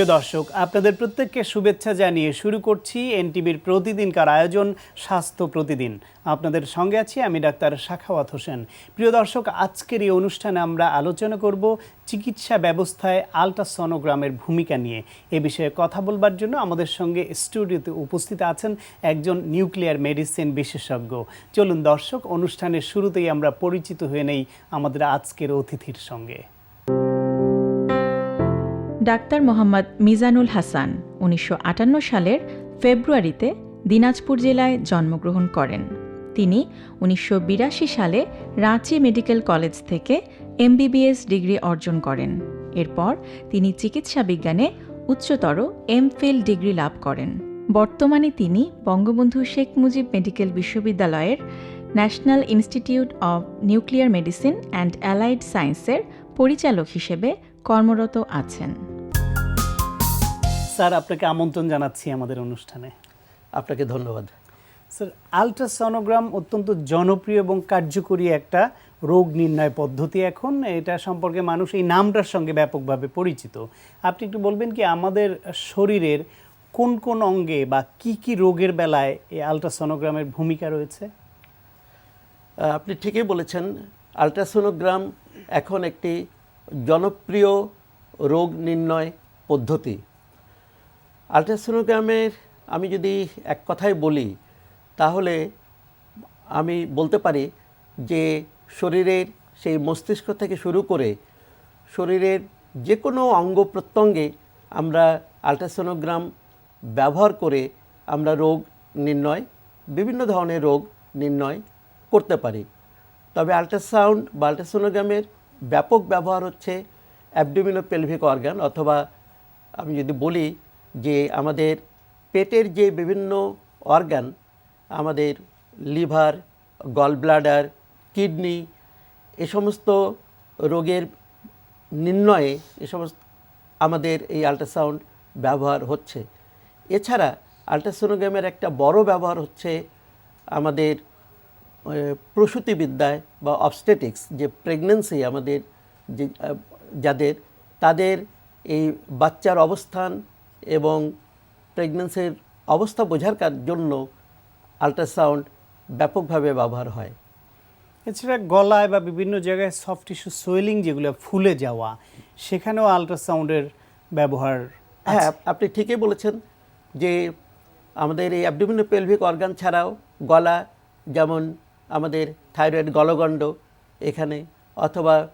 প্রিয় দর্শক, আপনাদের প্রত্যেককে শুভেচ্ছা জানিয়ে শুরু করছি এনটিভির প্রতিদিনকার আয়োজন, স্বাস্থ্য প্রতিদিন। আপনাদের সঙ্গে আছি আমি ডাক্তার শাখাওয়াত হোসেন। প্রিয় দর্শক, আজকের এই অনুষ্ঠানে আমরা আলোচনা করব চিকিৎসা ব্যবস্থায় আলট্রাসনোগ্রামের ভূমিকা নিয়ে। এ বিষয়ে কথা বলবার জন্য আমাদের সঙ্গে স্টুডিওতে উপস্থিত আছেন একজন নিউক্লিয়ার মেডিসিন বিশেষজ্ঞ। চলুন দর্শক, অনুষ্ঠানের শুরুতেই আমরা পরিচিত হয়ে নেই আমাদের আজকের অতিথির সঙ্গে। ডাক্তার মোহাম্মদ মিজানুল হাসান উনিশশো আটান্ন সালের ফেব্রুয়ারিতে দিনাজপুর জেলায় জন্মগ্রহণ করেন। তিনি উনিশশো বিরাশি সালে রাঁচি মেডিকেল কলেজ থেকে এমবিবিএস ডিগ্রি অর্জন করেন। এরপর তিনি চিকিৎসা বিজ্ঞানে উচ্চতর এমফিল ডিগ্রি লাভ করেন। বর্তমানে তিনি বঙ্গবন্ধু শেখ মুজিব মেডিকেল বিশ্ববিদ্যালয়ের National Institute of Nuclear Medicine and Allied সায়েন্সের পরিচালক হিসেবে কর্মরত আছেন। স্যার আপনাকে আমন্ত্রণ জানাচ্ছি আমাদের অনুষ্ঠানে। আপনাকে ধন্যবাদ। স্যার আলট্রাসনোগ্রাম অত্যন্ত জনপ্রিয় এবং কার্যকরী একটা রোগ নির্ণয় পদ্ধতি এখন। এটা সম্পর্কে মানুষ এই নামটার সঙ্গে ব্যাপকভাবে পরিচিত। আপনি একটু বলবেন কি আমাদের শরীরের কোন কোন অঙ্গে বা কি কি রোগের বেলায় এই আলট্রাসনোগ্রামের ভূমিকা রয়েছে? আপনি ঠিকই বলেছেন আলট্রাসোনোগ্রাম এখন একটি জনপ্রিয় রোগ নির্ণয় পদ্ধতি। আলট্রাসোনোগ্রামের আমি যদি এক কথায় বলি, তাহলে আমি বলতে পারি যে শরীরের সেই মস্তিষ্ক থেকে শুরু করে শরীরের যে কোনো অঙ্গ প্রত্যঙ্গে আমরা আলট্রাসোনোগ্রাম ব্যবহার করে আমরা রোগ নির্ণয়, বিভিন্ন ধরনের রোগ নির্ণয় করতে পারি। তবে আলট্রাসাউন্ড বা আলট্রাসোনোগ্রামের ব্যাপক ব্যবহার হচ্ছে অ্যাবডোমিনো পেলভিক অর্গান অথবা আমি যদি বলি যে আমাদের পেটের যে বিভিন্ন অর্গান, আমাদের লিভার গল ব্লাডার কিডনি, এ সমস্ত রোগের নির্ণয়ে এ সমস্ত আমাদের এই আল্ট্রাসাউন্ড ব্যবহার হচ্ছে। এছাড়া আল্ট্রাসোনোগ্রামের একটা বড় ব্যবহার হচ্ছে আমাদের প্রসূতিবিদ্যায় বা অবস্টেটিক্স, যে প্রেগনেন্সি আমাদের, যে যাদের, তাদের এই বাচ্চার অবস্থান এবং প্রেগনেন্সির অবস্থা বোঝার কার- জন্য আল্ট্রাসাউন্ড ব্যাপকভাবে ব্যবহার হয়। এছাড়া গলায় বা বিভিন্ন জায়গায় সফট টিস্যু সোয়েলিং যেগুলো ফুলে যাওয়া সেখানেও আলট্রাসাউন্ডের ব্যবহার হ্যাঁ আপনি ঠিকই বলেছেন যে আমাদের এই অ্যাবডোমিনো পেলভিক অর্গান ছাড়াও গলা যেমন আমাদের থাইরয়েড গলগণ্ড এখানে অথবা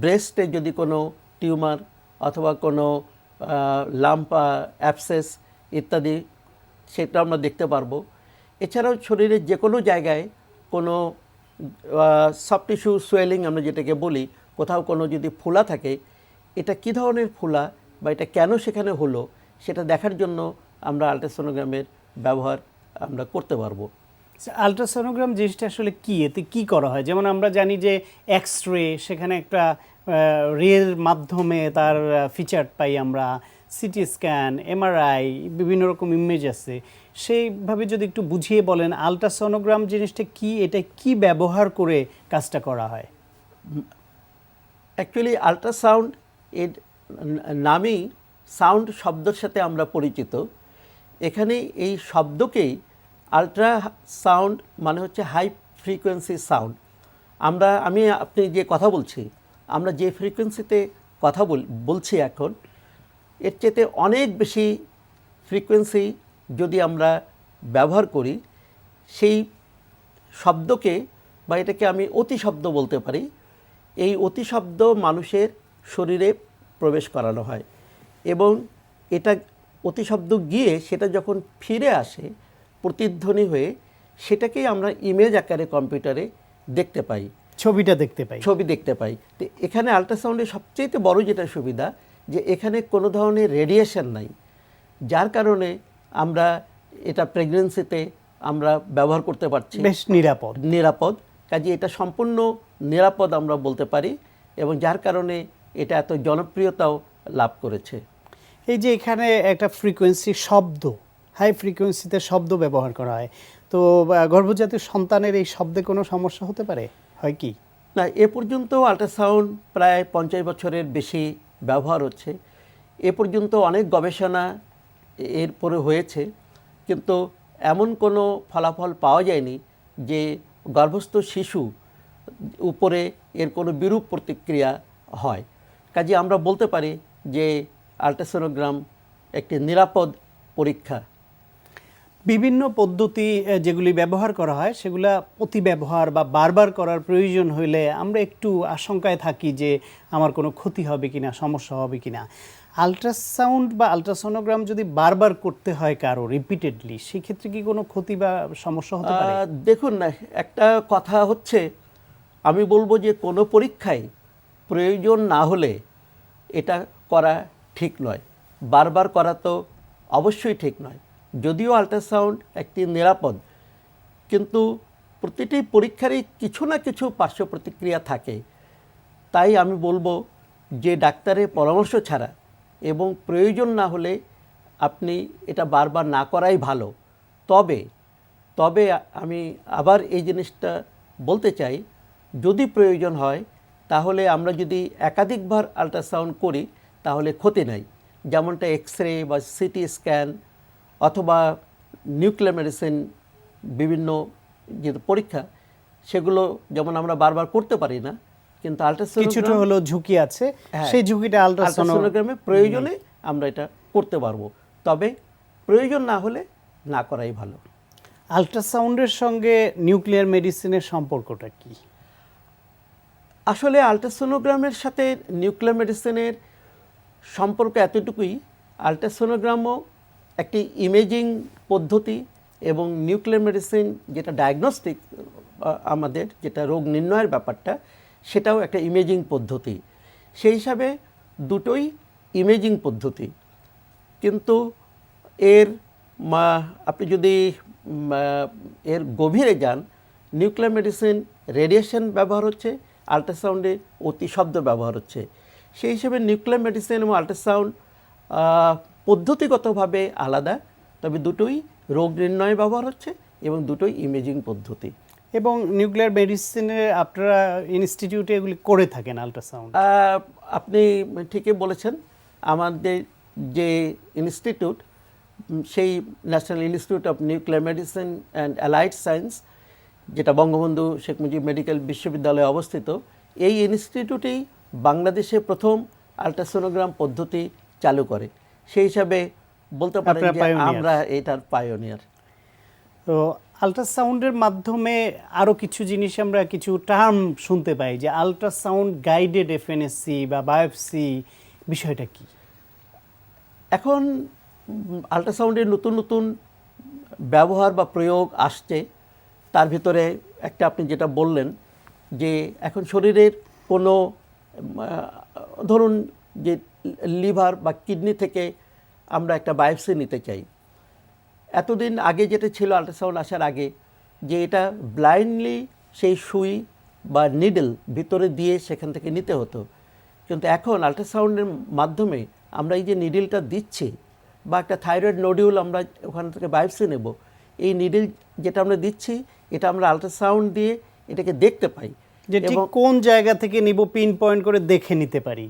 ব্রেস্টে যদি কোনো টিউমার অথবা কোনো লাম্পা অ্যাপসেস ইত্যাদি, সেটা আমরা দেখতে পারব। এছাড়াও শরীরের যে কোনো জায়গায় কোনো সফট টিস্যু সোয়েলিং আমরা যেটাকে বলি, কোথাও কোনো যদি ফোলা থাকে, এটা কী ধরনের ফোলা বা এটা কেন সেখানে হলো, সেটা দেখার জন্য আমরা আলট্রাসোনোগ্রামের ব্যবহার আমরা করতে পারব। আলট্রাসোনোগ্রাম জিনিসটা আসলে কি? এতে কি করা হয়? যেমন আমরা জানি যে এক্স রে সেখানে একটা রের মাধ্যমে তার ফিচার পাই আমরা। সিটি স্ক্যান এমআরআই বিভিন্ন রকম ইমেজ আছে। সেইভাবে যদি একটু বুঝিয়ে বলেন আলট্রাসোনোগ্রাম জিনিসটা কি, এটা কি ব্যবহার করে কাজটা করা হয়? অ্যাকচুয়ালি আলট্রাসাউন্ড এর নামেই সাউন্ড শব্দের সাথে আমরা পরিচিত। এখানে এই শব্দকেই আলট্রা সাউন্ড মানে হচ্ছে হাই ফ্রিকোয়েন্সি সাউন্ড আমরা, আমি, আপনি যে কথা বলছি আমরা যে ফ্রিকোয়েন্সিতে কথা বল, বলছি এখন, এর চেয়ে অনেক বেশি ফ্রিকোয়েন্সি যদি আমরা ব্যবহার করি, সেই শব্দকে বা এটাকে আমি অতি শব্দ বলতে পারি, এই অতি শব্দ মানুষের শরীরে প্রবেশ করানো হয় এবং এটা অতি শব্দ গিয়ে সেটা যখন ফিরে আসে প্রতিধ্বনি হয়ে, সেটাকেই আমরা ইমেজ আকারে কম্পিউটারে দেখতে পাই। ছবিটা দেখতে পাই। ছবি দেখতে পাই। তো এখানে আল্ট্রাসাউন্ডের সবচেয়ে বড় যেটা সুবিধা যে এখানে কোনো ধরনের রেডিয়েশন নাই। যার কারণে আমরা এটা প্রেগনেন্সিতে আমরা ব্যবহার করতে পারছি। বেশ নিরাপদ। নিরাপদ। কাজে এটা সম্পূর্ণ নিরাপদ আমরা বলতে পারি এবং যার কারণে এটা এত জনপ্রিয়তাও লাভ করেছে। এই যে এখানে একটা ফ্রিকোয়েন্সি শব্দ হাই ফ্রিকোয়েন্সিতে শব্দ ব্যবহার করা হয়। তো আহ, গর্ভজাত সন্তানের এই শব্দে কোনো সমস্যা হতে পারে? হয় কি? না, এ পর্যন্ত আল্ট্রাসাউন্ড প্রায় পঞ্চাশ বছরের বেশি ব্যবহার হচ্ছে। এ পর্যন্ত অনেক গবেষণা এর পরে হয়েছে, কিন্তু এমন কোনো ফলাফল পাওয়া যায়নি যে গর্ভস্থ শিশু উপরে এর কোনো বিরূপ প্রতিক্রিয়া হয়। কাজে আমরা বলতে পারি যে আল্ট্রাসোনোগ্রাম একটি নিরাপদ পরীক্ষা। বিভিন্ন পদ্ধতি যেগুলি ব্যবহার করা হয়, সেগুলা অতি ব্যবহার বা বারবার করার প্রয়োজন হইলে আমরা একটু আশঙ্কায় থাকি যে আমার কোনো ক্ষতি হবে কি না সমস্যা হবে কি না আলট্রাসাউন্ড বা আলট্রাসোনোগ্রাম যদি বারবার করতে হয় কারও রিপিটেডলি, সেক্ষেত্রে কি কোনো ক্ষতি বা সমস্যা হতে পারে? দেখুন না, একটা কথা হচ্ছে, আমি বলব যে কোনো পরীক্ষায় প্রয়োজন না হলে এটা করা ঠিক নয়। বারবার করা তো অবশ্যই ঠিক নয়। যদিও আল্ট্রাসাউন্ড একটি নিরাপদ, কিন্তু প্রতিটি পরীক্ষারই কিছু না কিছু পার্শ্ব প্রতিক্রিয়া থাকে। তাই আমি বলব যে ডাক্তারের পরামর্শ ছাড়া এবং প্রয়োজন না হলে আপনি এটা বারবার না করাই ভালো। তবে তবে আমি আবার এই জিনিসটা বলতে চাই, যদি প্রয়োজন হয়, তাহলে আমরা যদি একাধিকবার আল্ট্রাসাউন্ড করি, তাহলে ক্ষতি নাই। যেমনটা এক্স রে বা সিটি স্ক্যান অথবা নিউক্লিয়ার মেডিসিন বিভিন্ন যে পরীক্ষা সেগুলো যেমন আমরা বারবার করতে পারি না কিন্তু কিছুটা আল্ট্রাসাউন্ড হলো ঝুঁকি আছে। হ্যাঁ। সেই ঝুঁকিটা আলট্রাসোনো আলট্রাসোনোগ্রামে প্রয়োজনে আমরা এটা করতে পারব। তবে প্রয়োজন না হলে না করাই ভালো। আলট্রাসাউন্ডের সঙ্গে নিউক্লিয়ার মেডিসিনের সম্পর্কটা কি? আসলে আলট্রাসোনোগ্রামের সাথে নিউক্লিয়ার মেডিসিনের সম্পর্ক এতটুকুই আলট্রাসোনোগ্রামও একটি ইমেজিং পদ্ধতি এবং নিউক্লিয়ার মেডিসিন যেটা ডায়াগনস্টিক আমাদের যেটা রোগ নির্ণয়ের ব্যাপারটা, সেটাও একটা ইমেজিং পদ্ধতি। সেই হিসাবে দুটোই ইমেজিং পদ্ধতি। কিন্তু এর আপনি যদি এর গভীরে যান নিউক্লিয়ার মেডিসিন রেডিয়েশন ব্যবহার হচ্ছে আল্ট্রাসাউন্ডে অতি শব্দ ব্যবহার হচ্ছে। সেই হিসেবে নিউক্লিয়ার মেডিসিন এবং আল্ট্রাসাউন্ড পদ্ধতিগতভাবে আলাদা তবে দুটোই রোগ নির্ণয়ে ব্যবহার হচ্ছে এবং দুটোই ইমেজিং পদ্ধতি। এবং নিউক্লিয়ার মেডিসিনে আপনারা ইনস্টিটিউটে এগুলি করে থাকেন আলট্রাসাউন্ড আপনি ঠিকই বলেছেন আমাদের যে ইনস্টিটিউট সেই National Institute of Nuclear Medicine and Allied Science যেটা বঙ্গবন্ধু শেখ মুজিব মেডিকেল বিশ্ববিদ্যালয়ে অবস্থিত এই ইনস্টিটিউটেই বাংলাদেশে প্রথম আল্ট্রাসোনোগ্রাম পদ্ধতি চালু করে। সেই হিসাবে বলতে পারেন যে। আমরা এটার পায়োনিয়ার তো আলট্রাসাউন্ডের মাধ্যমে আরও কিছু জিনিস আমরা কিছু টার্ম শুনতে পাই যে আলট্রাসাউন্ড গাইডেড এফএনএসসি বা বায়োপসি বিষয়টা কি? এখন আল্ট্রাসাউন্ডের নতুন নতুন ব্যবহার বা প্রয়োগ আসছে। তার ভিতরে একটা আপনি যেটা বললেন যে এখন শরীরের কোনো ধরুন যে লিভার বা কিডনি থেকে আমরা একটা বায়োপসি নিতে চাই। এতদিন আগে যেটা ছিল আল্ট্রাসাউন্ড আসার আগে যে এটা ব্লাইন্ডলি সেই সুই বা নিডল ভিতরে দিয়ে সেখান থেকে নিতে হতো। কিন্তু এখন আল্ট্রাসাউন্ডের মাধ্যমে আমরা এই যে নিডলটা দিচ্ছি বা একটা থাইরয়েড নোডিউল আমরা ওখান থেকে বায়োপসি নেব এই নিডল যেটা আমরা দিচ্ছি এটা আমরা আল্ট্রাসাউন্ড দিয়ে এটাকে দেখতে পাই যে কোন জায়গা থেকে নিব পিন পয়েন্ট করে দেখে নিতে পারি।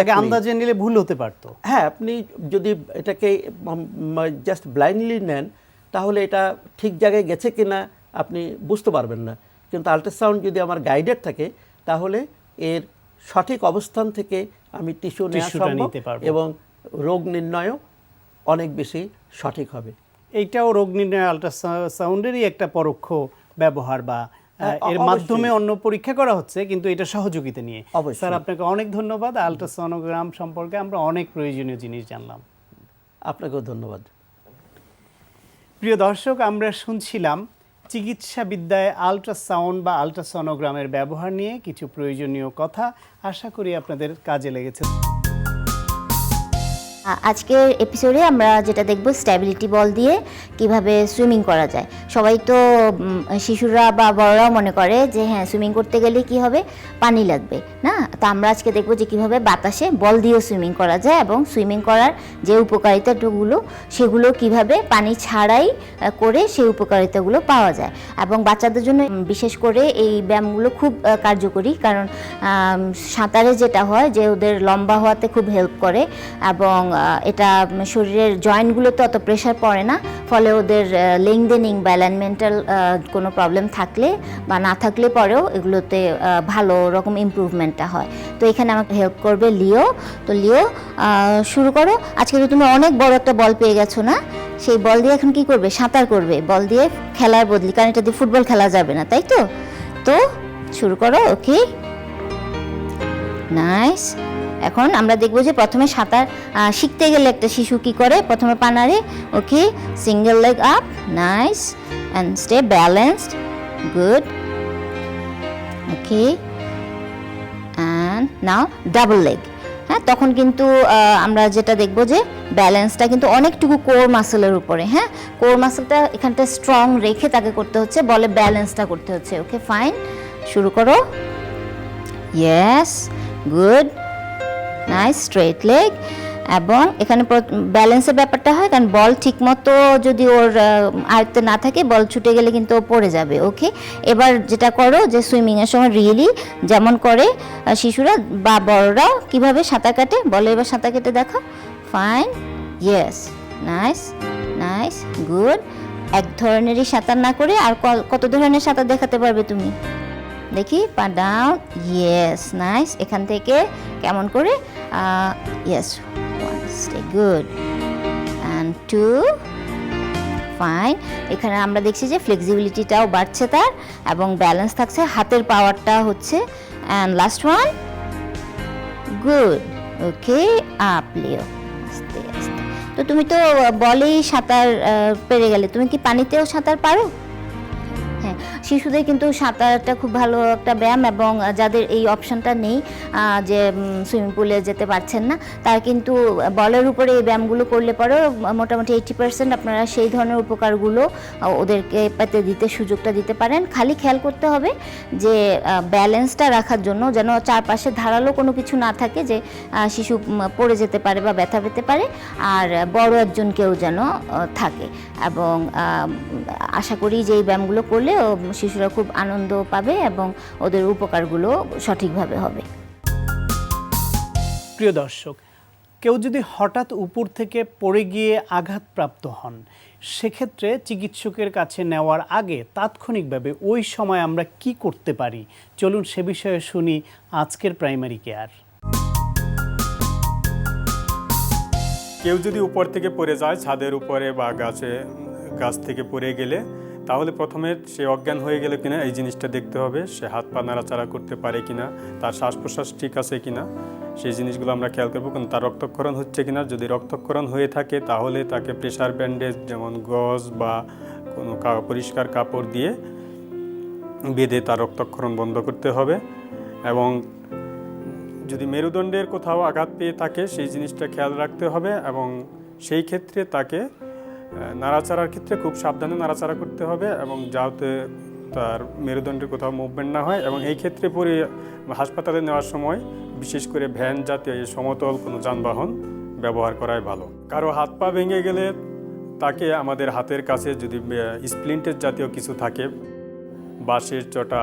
আগে. আন্দাজে নিলে ভুল হতে পারতো হ্যাঁ আপনি যদি এটাকে জাস্ট ব্লাইন্ডলি নেন তাহলে এটা ঠিক জায়গায় গেছে কিনা আপনি বুঝতে পারবেন না কিন্তু আল্ট্রাসাউন্ড যদি আমার গাইডেড থাকে তাহলে এর সঠিক অবস্থান থেকে আমি টিস্যু নেওয়া সম্ভব নিতে পারব। এবং রোগ নির্ণয়ও অনেক বেশি সঠিক হবে এইটাও রোগ নির্ণয় আলট্রাসাউন্ডেরই একটা পরোক্ষ ব্যবহার বা এর মাধ্যমে অন্য পরীক্ষা করা হচ্ছে কিন্তু এটা সহযোগিতা নিয়ে। স্যার আপনাকে অনেক ধন্যবাদ। আলট্রাসনোগ্রাম সম্পর্কে আমরা অনেক প্রয়োজনীয় জিনিস জানলাম। আপনাকেও ধন্যবাদ। প্রিয় দর্শক আমরা শুনছিলাম চিকিৎসা বিদ্যায় আলট্রাসাউন্ড বা আলট্রাসনোগ্রামের ব্যবহার নিয়ে কিছু প্রয়োজনীয় কথা। আশা করি আপনাদের কাজে লেগেছে। আজকের এপিসোডে আমরা যেটা দেখব স্ট্যাবিলিটি বল দিয়ে কীভাবে সুইমিং করা যায়। সবাই তো শিশুরা বা বড়রাও মনে করে যে হ্যাঁ সুইমিং করতে গেলে কি হবে? পানি লাগবে, না? তো আমরা আজকে দেখব যে কীভাবে বাতাসে বল দিয়েও সুইমিং করা যায় এবং সুইমিং করার যে উপকারিতাগুলো সেগুলো কীভাবে পানি ছাড়াই করে সেই উপকারিতাগুলো পাওয়া যায়। এবং বাচ্চাদের জন্য বিশেষ করে এই ব্যায়ামগুলো খুব কার্যকরী কারণ সাঁতারে যেটা হয় যে ওদের লম্বা হওয়াতে খুব হেল্প করে এবং এটা শরীরের জয়েন্টগুলোতে অত প্রেশার পড়ে না। ফলে ওদের লেংদেনিং বা অ্যালাইনমেন্টাল কোনো প্রবলেম থাকলে বা না থাকলে পরেও এগুলোতে ভালো রকম ইমপ্রুভমেন্টটা হয়। তো এখানে আমাকে হেল্প করবে লিও। তো লিও শুরু করো। আজকে তো তুমি অনেক বড় একটা বল পেয়ে গেছো না? সেই বল দিয়ে এখন কি করবে? সাঁতার করবে। বল দিয়ে খেলার বদলি। কারণ এটা দিয়ে ফুটবল খেলা যাবে না, তাই তো? তো, শুরু করো ওকে নাইস এখন আমরা দেখব যে প্রথমে সাঁতার শিখতে গেলে একটা শিশু কি করে? প্রথমে পানারে, okay single leg up nice and stay balanced good okay and now double leg হ্যাঁ তখন কিন্তু আমরা যেটা দেখব যে ব্যালেন্সটা কিন্তু অনেকটুকু কোর মাসেলের উপরে হ্যাঁ? কোর মাসেলটা এখানটা স্ট্রং রেখে তাকে করতে হচ্ছে, বলে ব্যালেন্সটা করতে হচ্ছে, ওকে ফাইন শুরু করো yes good nice straight leg এবং এখানে ব্যালেন্সের ব্যাপারটা হয়, কারণ বল ঠিকমতো যদি ওর আয়ত্তে না থাকে বল ছুটে গেলে কিন্তু ও পড়ে যাবে ওকে এবার যেটা করো যে সুইমিংয়ের সময় রিয়েলি যেমন করে শিশুরা বা বড়রাও কীভাবে সাঁতার কাটে? বলো এবার সাঁতার কেটে দেখো। Fine yes nice nice good এক ধরনেরই সাঁতার না করে আর কত ধরনের সাঁতার দেখাতে পারবে তুমি? দেখি পা ডাউন ইয়েস নাইস এখান থেকে কেমন করে? Yes one stay good and two fine এখানে আমরা দেখছি যে ফ্লেক্সিবিলিটিটাও বাড়ছে তার এবং ব্যালেন্স থাকছে হাতের পাওয়ারটা হচ্ছে। And last one good okay up লিও আস্তে আস্তে। তো তুমি তো বলেই সাঁতার পেরে গেলে। তুমি কি পানিতেও সাঁতার পারো? শিশুদের কিন্তু সাঁতারটা খুব ভালো একটা ব্যায়াম এবং যাদের এই অপশনটা নেই যে সুইমিং পুলে যেতে পারছেন না, তার কিন্তু বলের উপরে এই ব্যায়ামগুলো করলে পরেও মোটামুটি এইটি পার্সেন্ট আপনারা সেই ধরনের উপকারগুলো ওদেরকে পেতে দিতে, সুযোগটা দিতে পারেন। খালি খেয়াল করতে হবে যে ব্যালেন্সটা রাখার জন্য যেন চারপাশে ধারালো কোনো কিছু না থাকে যে শিশু পড়ে যেতে পারে বা ব্যথা পেতে পারে, আর বড় একজন কেউ যেন থাকে। এবং আশা করি যে এই ব্যায়ামগুলো করলে শিশুরা খুব আনন্দ পাবে এবং ওদের উপকারগুলো সঠিকভাবে হবে। প্রিয় দর্শক, কেউ যদি হঠাৎ উপর থেকে পড়ে গিয়ে আঘাতপ্রাপ্ত হন, সেক্ষেত্রে চিকিৎসকের কাছে নেওয়ার আগে তাৎক্ষণিকভাবে ওই সময় আমরা কি করতে পারি? চলুন সে বিষয়ে শুনি আজকের প্রাইমারি কেয়ার কেউ যদি উপর থেকে পড়ে যায় ছাদের উপরে বা গাছে, গাছ থেকে পড়ে গেলে, তাহলে প্রথমে সে অজ্ঞান হয়ে গেলে কিনা, এই জিনিসটা দেখতে হবে, সে হাত পা নাড়াচাড়া করতে পারে কিনা, তার শ্বাস প্রশ্বাস ঠিক আছে কিনা, সেই জিনিসগুলো আমরা খেয়াল করব, কারণ তার রক্তক্ষরণ হচ্ছে কিনা, যদি রক্তক্ষরণ হয়ে থাকে, তাহলে তাকে প্রেশার ব্যান্ডেজ, যেমন গজ বা কোনো পরিষ্কার কাপড় দিয়ে বেঁধে তার রক্তক্ষরণ বন্ধ করতে হবে এবং যদি মেরুদণ্ডের কোথাও আঘাত পেয়ে থাকে, সেই জিনিসটা খেয়াল রাখতে হবে এবং সেই ক্ষেত্রে তাকে নাড়াচাড়ার ক্ষেত্রে খুব সাবধানে নাড়াচাড়া করতে হবে এবং যাতে তার মেরুদণ্ডের কোথাও মুভমেন্ট না হয় এবং এই ক্ষেত্রে পরে হাসপাতালে নেওয়ার সময় বিশেষ করে ভ্যান জাতীয় সমতল কোনো যানবাহন ব্যবহার করাই ভালো। কারও হাত পা ভেঙে গেলে তাকে আমাদের হাতের কাছে যদি স্প্লিন্টের জাতীয় কিছু থাকে, বাঁশের চটা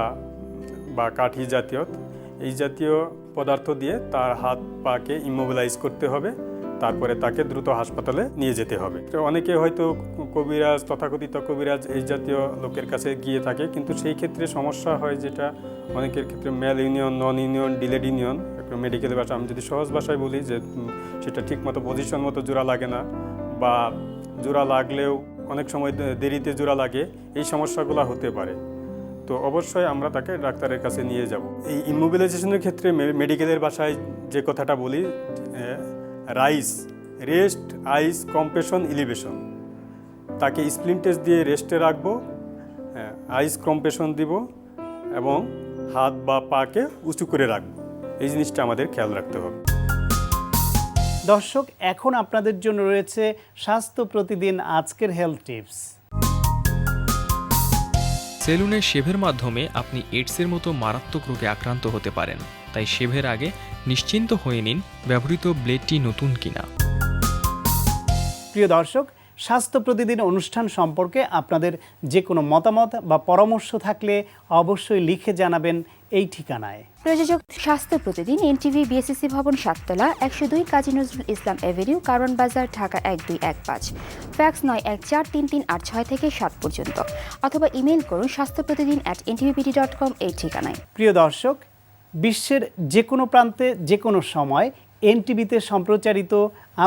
বা কাঠি জাতীয়, এই জাতীয় পদার্থ দিয়ে তার হাত পাকে ইমোবিলাইজ করতে হবে, তারপরে তাকে দ্রুত হাসপাতালে নিয়ে যেতে হবে। অনেকে হয়তো কবিরাজ, তথাকথিত কবিরাজ এই জাতীয় লোকের কাছে গিয়ে থাকে, কিন্তু সেই ক্ষেত্রে সমস্যা হয় যেটা অনেকের ক্ষেত্রে malunion, non union, delayed union, একটা মেডিকেল ভাষা, আমি যদি সহজ ভাষায় বলি যে সেটা ঠিক মতো পজিশন মতো জোড়া লাগে না বা জোড়া লাগলেও অনেক সময় দেরিতে জোড়া লাগে, এই সমস্যাগুলো হতে পারে। তো অবশ্যই আমরা তাকে ডাক্তারের কাছে নিয়ে যাব। এই ইমোবিলাইজেশনের ক্ষেত্রে মেডিকেলের ভাষায় যে কথাটা বলি RICE rest ice compression elevation তাকে স্প্লিন টেস্ট দিয়ে রেস্টে রাখব আইস কম্প্রেশন দিব এবং হাত বা পাকে উঁচু করে রাখব। এই জিনিসটা আমাদের খেয়াল রাখতে হবে। দর্শক, এখন আপনাদের জন্য রয়েছে স্বাস্থ্য প্রতিদিন আজকের হেলথ টিপস সেলুনে শেভের মাধ্যমে আপনি এইডসের মতো মারাত্মক রোগে আক্রান্ত হতে পারেন। তাই শেভের আগে নিশ্চিন্ত হয়ে নিন ব্যবহৃত ব্লেডটি নতুন কিনা। প্রিয় দর্শক, স্বাস্থ্য প্রতিদিন অনুষ্ঠান সম্পর্কে আপনাদের যে কোনো মতামত বা পরামর্শ থাকলে অবশ্যই লিখে জানাবেন এই ঠিকানায়। প্রযোজক স্বাস্থ্য প্রতিদিন এনটিভি বিএসসি ভবন সাততলা একশো দুই কাজী নজরুল ইসলাম এভিনিউ কারণ বাজার ঢাকা এক দুই এক পাঁচ। ফ্যাক্স নয় এক চার তিন তিন আট ছয় থেকে সাত পর্যন্ত। অথবা ইমেল করুন স্বাস্থ্য প্রতিদিন অ্যাট এনটিভিপিডি ডট কম এই ঠিকানায়। প্রিয় দর্শক বিশ্বের যে কোনো প্রান্তে যে কোনো সময় এনটিভিতে সম্প্রচারিত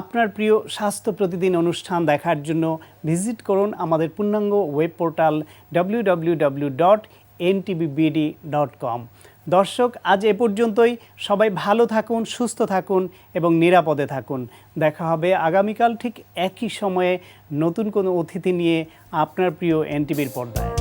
আপনার প্রিয় স্বাস্থ্য প্রতিদিন অনুষ্ঠান দেখার জন্য ভিজিট করুন আমাদের পূর্ণাঙ্গ web portal W dot NTVBD dot com দর্শক, আজ এ পর্যন্তই। সবাই ভালো থাকুন, সুস্থ থাকুন এবং নিরাপদে থাকুন। দেখা হবে আগামীকাল ঠিক একই সময়ে নতুন কোনো অতিথি নিয়ে আপনার প্রিয় এনটিভির পর্দায়।